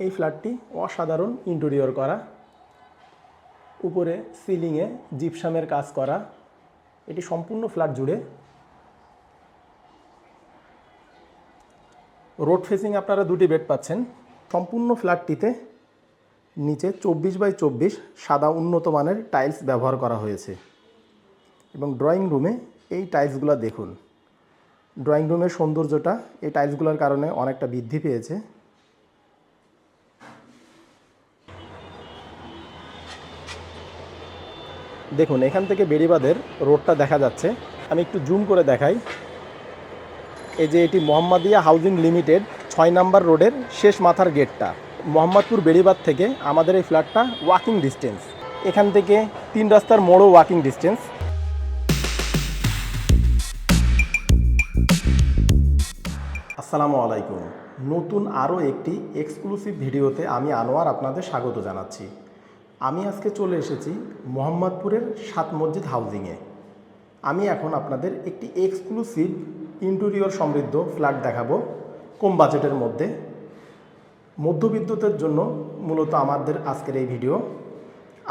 এই ফ্ল্যাটটি অসাধারণ ইন্টেরিয়র করা। উপরে সিলিংয়ে জিপসামের কাজ করা। এটি সম্পূর্ণ ফ্ল্যাট জুড়ে। রোড ফেসিং আপনারা দুটি বেড পাচ্ছেন। সম্পূর্ণ ফ্ল্যাটটিতে নিচে চব্বিশ বাই চব্বিশ সাদা উন্নত মানের টাইলস ব্যবহার করা হয়েছে। এবং ড্রয়িং রুমে এই টাইলসগুলো দেখুন। ড্রয়িং রুমের সৌন্দর্যটা এই টাইলসগুলোর কারণে অনেকটা বৃদ্ধি পেয়েছে। দেখুন, এখান থেকে বেড়িবাঁধের রোডটা দেখা যাচ্ছে। আমি একটু জুম করে দেখাই। এই যে এটি মোহাম্মদিয়া হাউজিং লিমিটেড, ছয় নাম্বার রোডের শেষ মাথার গেটটা। মোহাম্মদপুর বেড়িবাঁধ থেকে আমাদের এই ফ্ল্যাটটা ওয়াকিং ডিস্টেন্স এখান থেকে তিন রাস্তার মোড়ও ওয়াকিং ডিস্টেন্স আসসালামু আলাইকুম। নতুন আরও একটি এক্সক্লুসিভ ভিডিওতে আমি আনোয়ার আপনাদের স্বাগত জানাচ্ছি। আমি আজকে চলে এসেছি মোহাম্মদপুরের সাত মসজিদ হাউজিংয়ে। আমি এখন আপনাদের একটি এক্সক্লুসিভ ইন্টেরিয়র সমৃদ্ধ ফ্ল্যাট দেখাবো কম বাজেটের মধ্যে। মধ্যবিদ্যুতের জন্য মূলত আমাদের আজকের এই ভিডিও।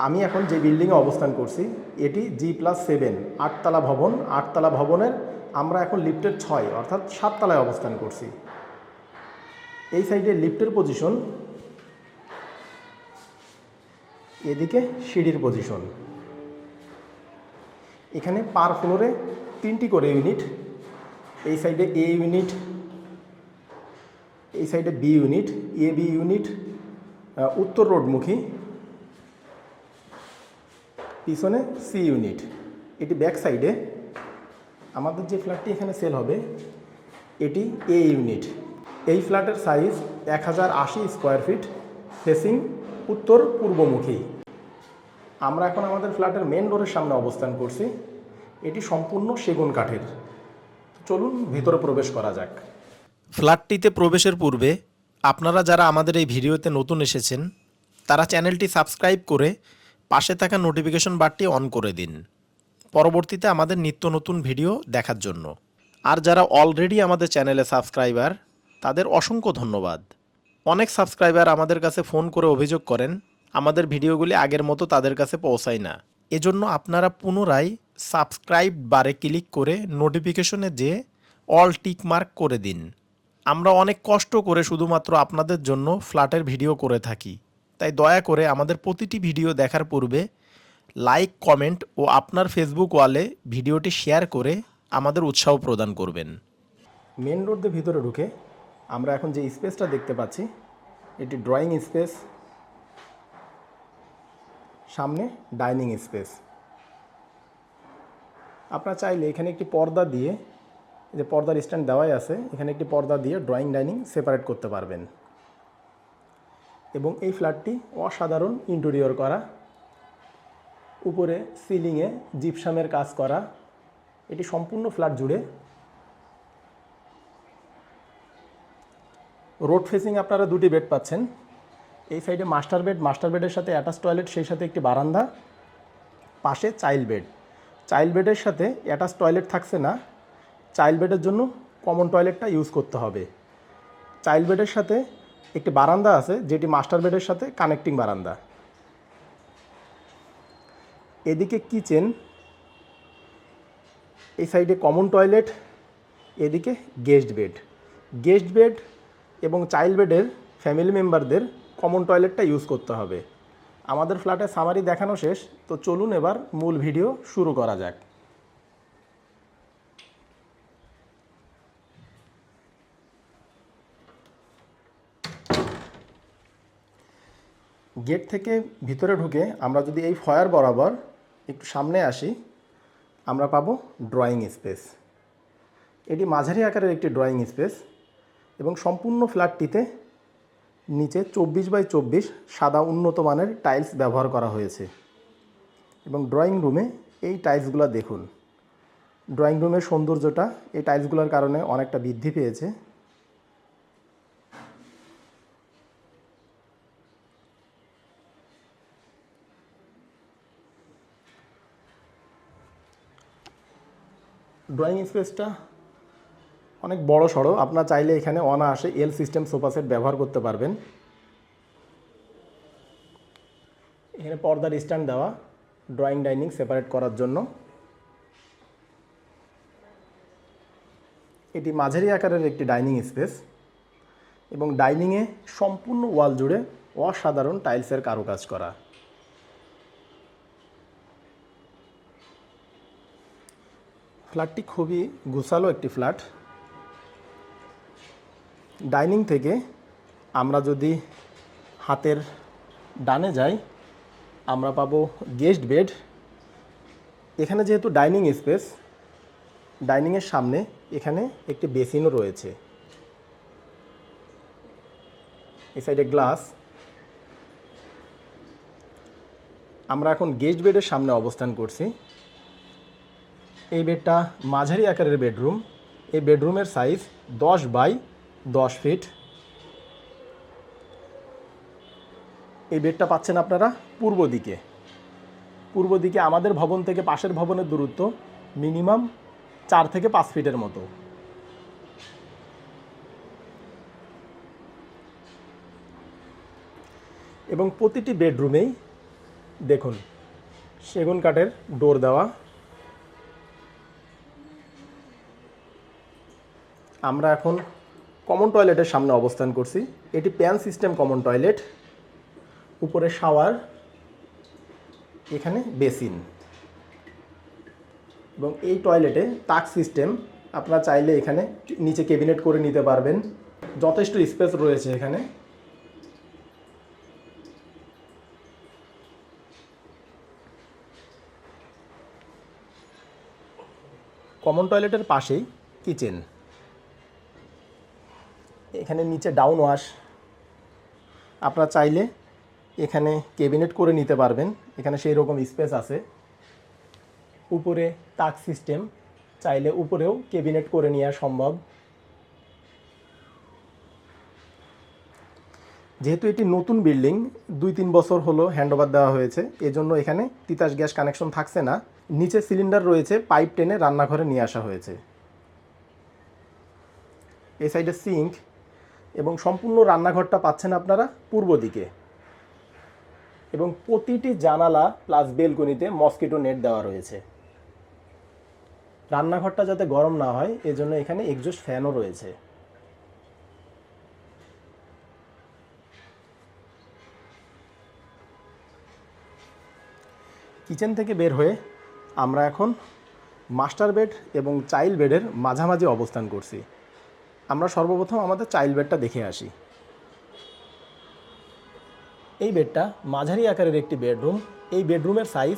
আমি এখন যে বিল্ডিংয়ে অবস্থান করছি, এটি জি প্লাস সেভেন আটতলা ভবন। আটতলা ভবনের আমরা এখন লিফটের ছয়, অর্থাৎ সাততলায় অবস্থান করছি। এই সাইডে লিফটের পজিশন এদিকে সিঁড়ির পজিশন এখানে পার ফ্লোরে তিনটি করে ইউনিট এই সাইডে এ ইউনিট এই সাইডে B unit A B unit উত্তর রোডমুখী, পিছনে সি ইউনিট এটি ব্যাক সাইডে আমাদের যে ফ্ল্যাটটি এখানে সেল হবে, এটি এ ইউনিট এই ফ্ল্যাটের সাইজ এক হাজার আশি স্কোয়ার ফিট ফেসিং উত্তর পূর্বমুখী আমরা এখন আমাদের ফ্ল্যাটের মেন ডোরের সামনে অবস্থান করছি। এটি সম্পূর্ণ সেগুন কাঠের। চলুন ভিতরে প্রবেশ করা যাক। ফ্ল্যাটটিতে প্রবেশের পূর্বে আপনারা যারা আমাদের এই ভিডিওতে নতুন এসেছেন, তারা চ্যানেলটি সাবস্ক্রাইব করে পাশে থাকা নোটিফিকেশন বারটি অন করে দিন। পরবর্তীতে আমাদের নিত্য নতুন ভিডিও দেখার জন্য। আর যারা অলরেডি আমাদের চ্যানেলে সাবস্ক্রাইবার তাদের অসংখ্য ধন্যবাদ। অনেক সাবস্ক্রাইবার আমাদের কাছে ফোন করে অভিযোগ করেন আমাদের ভিডিওগুলি আগের মতো তাদের কাছে পৌঁছায় না। এজন্য আপনারা পুনরায় সাবস্ক্রাইব বারে ক্লিক করে নোটিফিকেশনে যে অল টিক মার্ক করে দিন। আমরা অনেক কষ্ট করে শুধুমাত্র আপনাদের জন্য ফ্ল্যাটের ভিডিও করে থাকি। তাই দয়া করে আমাদের প্রতিটি ভিডিও দেখার পূর্বে লাইক, কমেন্ট ও আপনার ফেসবুক ওয়ালে ভিডিওটি শেয়ার করে আমাদের উৎসাহ প্রদান করবেন। মেন রোড দিয়ে ভিতরে ঢুকে আমরা এখন যে স্পেসটা দেখতে পাচ্ছি, এটি ড্রয়িং স্পেস। সামনে ডাইনিং স্পেস। আপনারা চাইলে এখানে একটি পর্দা দিয়ে যে পর্দার স্ট্যান্ড দেওয়াই আছে, এখানে একটি পর্দা দিয়ে ড্রয়িং ডাইনিং সেপারেট করতে পারবেন। এবং এই ফ্ল্যাটটি অসাধারণ ইন্টেরিয়র করা, উপরে সিলিংয়ে জিপসামের কাজ করা, এটি সম্পূর্ণ ফ্ল্যাট জুড়ে। রোড ফেসিং আপনারা দুটি বেড পাচ্ছেন। এই সাইডে মাস্টার বেড, মাস্টার বেডের সাথে অ্যাটাচ টয়লেট, সেই সাথে একটি বারান্দা, পাশে চাইল্ড বেড। চাইল্ড বেডের সাথে অ্যাটাচ টয়লেট থাকছে না। চাইল্ড বেডের জন্য কমন টয়লেটটা ইউজ করতে হবে। চাইল্ড বেডের সাথে একটি বারান্দা আছে, যেটি মাস্টার বেডের সাথে কানেক্টিং বারান্দা। এদিকে কিচেন, এই সাইডে কমন টয়লেট, এদিকে গেস্ট বেড। গেস্ট বেড এবং চাইল্ড বেডের ফ্যামিলি মেম্বারদের কমন টয়লেটটা ইউজ করতে হবে। আমাদের ফ্ল্যাটে সামারি দেখানো শেষ, তো চলুন এবার মূল ভিডিও শুরু করা যাক। গেট থেকে ভিতরে ঢুকে আমরা যদি এই ফয়ার বরাবর একটু সামনে আসি, আমরা পাবো ড্রয়িং স্পেস এটি মাঝারি আকারের একটি ড্রয়িং স্পেস এবং সম্পূর্ণ ফ্ল্যাটটিতে নিচে চব্বিশ বাই চব্বিশ সাদা উন্নত মানের টাইলস ব্যবহার করা হয়েছে। এবং ড্রয়িং রুমে এই টাইলসগুলো দেখুন। ড্রয়িং রুমের সৌন্দর্যটা এই টাইলসগুলোর কারণে অনেকটা বৃদ্ধি পেয়েছে। ড্রয়িং স্পেসটা অনেক বড় সড়ো। আপনার চাইলে এখানে অনায়াসে এল সিস্টেম সোফা সেট ব্যবহার করতে পারবেন। এখানে পর্দার স্ট্যান্ড দেওয়া ড্রয়িং ডাইনিং সেপারেট করার জন্য। এটি মাঝারি আকারের একটি ডাইনিং স্পেস এবং ডাইনিংয়ে সম্পূর্ণ ওয়াল জুড়ে অসাধারণ টাইলসের কারুকাজ করা। ফ্ল্যাটটি খুবই গোছালো একটি ফ্ল্যাট। ডাইনিং থেকে আমরা যদি হাতের ডানে যাই, আমরা পাবো গেস্ট বেড। এখানে যেহেতু ডাইনিং স্পেস ডাইনিংয়ের সামনে এখানে একটি বেসিনও রয়েছে। এই সাইডে গ্লাস। আমরা এখন গেস্ট বেডের সামনে অবস্থান করছি। এই বেডটা মাঝারি আকারের বেডরুম। এই বেডরুমের সাইজ দশ বাই দশ ফিট এই বেডটা পাচ্ছেন আপনারা পূর্ব দিকে। পূর্ব দিকে আমাদের ভবন থেকে পাশের ভবনের দূরত্ব মিনিমাম চার থেকে পাঁচ ফিটের মতো। এবং প্রতিটি বেডরুমেই দেখুন, সেগুন কাঠের ডোর দেওয়া। আমরা এখন কমন টয়লেটের সামনে অবস্থান করছি। এটি প্যান সিস্টেম কমন টয়লেট উপরে শাওয়ার এখানে বেসিন এবং এই টয়লেটে তাক সিস্টেম আপনারা চাইলে এখানে নিচে ক্যাবিনেট করে নিতে পারবেন। যথেষ্ট স্পেস রয়েছে এখানে। কমন টয়লেটের পাশেই কিচেন এখানে নিচে ডাউন ওয়াশ আপনারা চাইলে এখানে ক্যাবিনেট করে নিতে পারবেন। এখানে সেই রকম স্পেস আছে। উপরে তাক সিস্টেম চাইলে উপরেও ক্যাবিনেট করে নেওয়া সম্ভব। যেহেতু এটি নতুন বিল্ডিং দুই তিন বছর হলো হ্যান্ডওভার দেওয়া হয়েছে। এজন্য এখানে তিতাস গ্যাস কানেকশন থাকছে না। নিচে সিলিন্ডার রয়েছে পাইপ টেনে রান্নাঘরে নিয়ে আসা হয়েছে। এই সাইডে সিঙ্ক এবং সম্পূর্ণ রান্নাঘরটা পাচ্ছেন আপনারা পূর্ব দিকে। এবং প্রতিটি জানালা প্লাস বেলকনিতে মস্কিটো নেট দেওয়া রয়েছে। রান্নাঘরটা যাতে গরম না হয়, এজন্য এখানে একজস্ট ফ্যানও রয়েছে। কিচেন থেকে বের হয়ে আমরা এখন মাস্টার বেড এবং চাইল্ড বেডের মাঝামাঝি অবস্থান করছি। আমরা সর্বপ্রথম আমাদের চাইল্ড বেডটা দেখে আসি। এই বেডটা মাঝারি আকারের একটি বেডরুম এই বেডরুমের সাইজ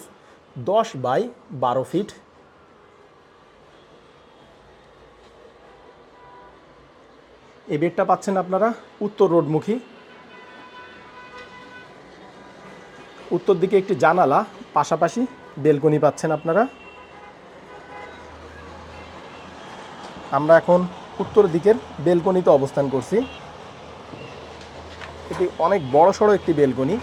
দশ বাই বারো ফিট এই বেডটা পাচ্ছেন আপনারা উত্তর রোডমুখী। উত্তর দিকে একটি জানালা, পাশাপাশি বেলকনি পাচ্ছেন আপনারা। আমরা এখন উত্তর দিকের বেলকনিতে অবস্থান করছি। এটি অনেক বড় সড়ো একটি বেলকনি।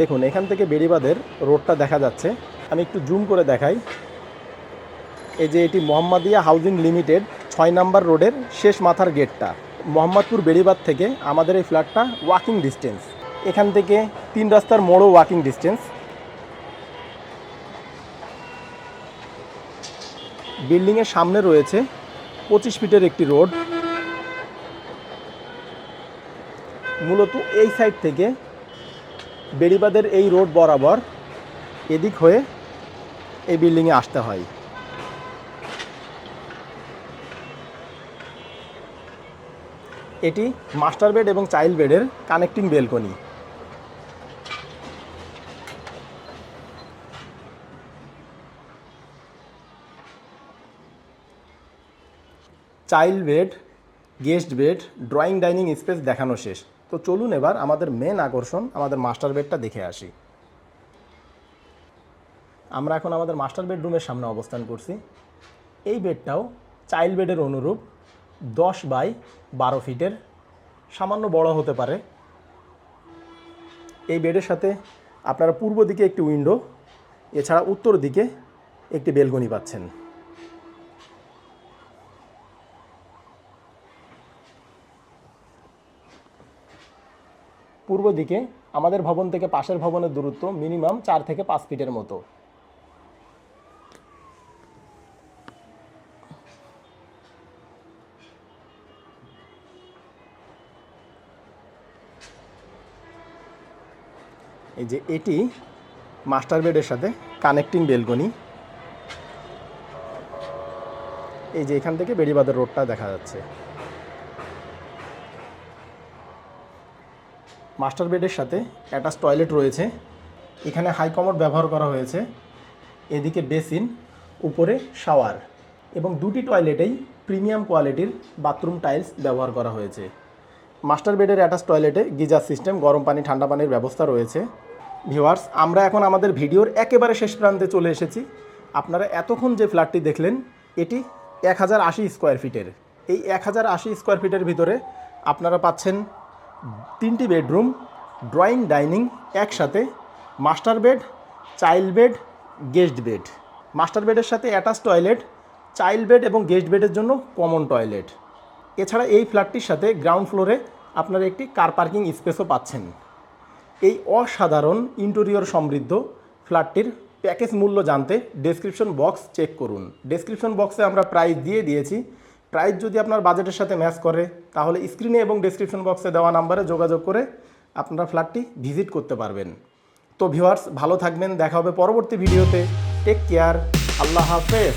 দেখুন, এখান থেকে বেড়িবাঁধের রোডটা দেখা যাচ্ছে। আমি একটু জুম করে দেখাই। এই যে এটি মোহাম্মদিয়া হাউজিং লিমিটেড, ছয় নাম্বার রোডের শেষ মাথার গেটটা। মোহাম্মদপুর বেড়িবাঁধ থেকে আমাদের এই ফ্ল্যাটটা ওয়াকিং ডিস্টেন্স এখান থেকে তিন রাস্তার মোড়ও ওয়াকিং ডিস্টেন্স বিল্ডিংয়ের সামনে রয়েছে পঁচিশ ফিটের একটি রোড। মূলত এই সাইড থেকে বেড়িবাঁধের এই রোড বরাবর এদিক হয়ে এই বিল্ডিংয়ে আসতে হয়। এটি মাস্টার বেড এবং চাইল্ড বেডের connecting balcony. Child bed guest bed drawing dining space দেখানো শেষ। তো চলুন এবার আমাদের মেন আকর্ষণ, আমাদের মাস্টার বেডটা দেখে আসি। আমরা এখন আমাদের মাস্টার বেডরুমের সামনে অবস্থান করছি। এই বেডটাও চাইল্ড বেডের অনুরূপ দশ বাই বারো ফিটের, সামান্য বড় হতে পারে। এই বেডের সাথে আপনারা পূর্ব দিকে একটি উইন্ডো এছাড়া উত্তর দিকে একটি বেলকনি পাচ্ছেন। পূর্ব দিকে আমাদের ভবন থেকে পাশের ভবনের দূরত্ব মিনিমাম চার থেকে পাঁচ ফিটের মতো। এই যে এটি মাস্টার বেডের সাথে কানেক্টিং বেলকনি। এই যে এখান থেকে বেড়িবাঁধের রোডটা দেখা যাচ্ছে। মাস্টার বেডের সাথে অ্যাটাচ টয়লেট রয়েছে। এখানে হাই কমোড ব্যবহার করা হয়েছে। এদিকে বেসিন, উপরে শাওয়ার এবং দুটি টয়লেটেই প্রিমিয়াম কোয়ালিটির বাথরুম টাইলস ব্যবহার করা হয়েছে। মাস্টার বেডের অ্যাটাচ টয়লেটে গিজার সিস্টেম, গরম পানি, ঠান্ডা পানির ব্যবস্থা রয়েছে। ভিওয়ার্স আমরা এখন আমাদের ভিডিওর একেবারে শেষ প্রান্তে চলে এসেছি। আপনারা এতক্ষণ যে ফ্ল্যাটটি দেখলেন, এটি এক হাজার আশি স্কোয়ার ফিটের। এই এক হাজার আশি স্কোয়ার ফিটের ভিতরে আপনারা পাচ্ছেন তিনটি বেডরুম, ড্রয়িং, ডাইনিং একসাথে, master bed, child bed, guest bed. Master বেডের সাথে অ্যাটাচ টয়লেট, চাইল্ড বেড এবং গেস্ট বেডের জন্য কমন টয়লেট। এছাড়া এই ফ্ল্যাটটির সাথে গ্রাউন্ড ফ্লোরে আপনারা একটি কার পার্কিং স্পেসও পাচ্ছেন। এই অসাধারণ ইন্টেরিয়র সমৃদ্ধ ফ্ল্যাটটির প্যাকেজ মূল্য জানতে ডেসক্রিপশন বক্স চেক করুন। ডেসক্রিপশন বক্সে আমরা প্রাইস দিয়ে দিয়েছি প্রাইস যদি আপনার বাজেটের সাথে ম্যাচ করে, তাহলে স্ক্রিনে এবং ডিসক্রিপশন বক্সে দেওয়া নাম্বারে যোগাযোগ করে আপনারা ফ্ল্যাটটি ভিজিট করতে পারবেন। তো ভিউয়ার্স ভালো থাকবেন, দেখা হবে পরবর্তী ভিডিওতে টেক কেয়ার আল্লাহ হাফেজ।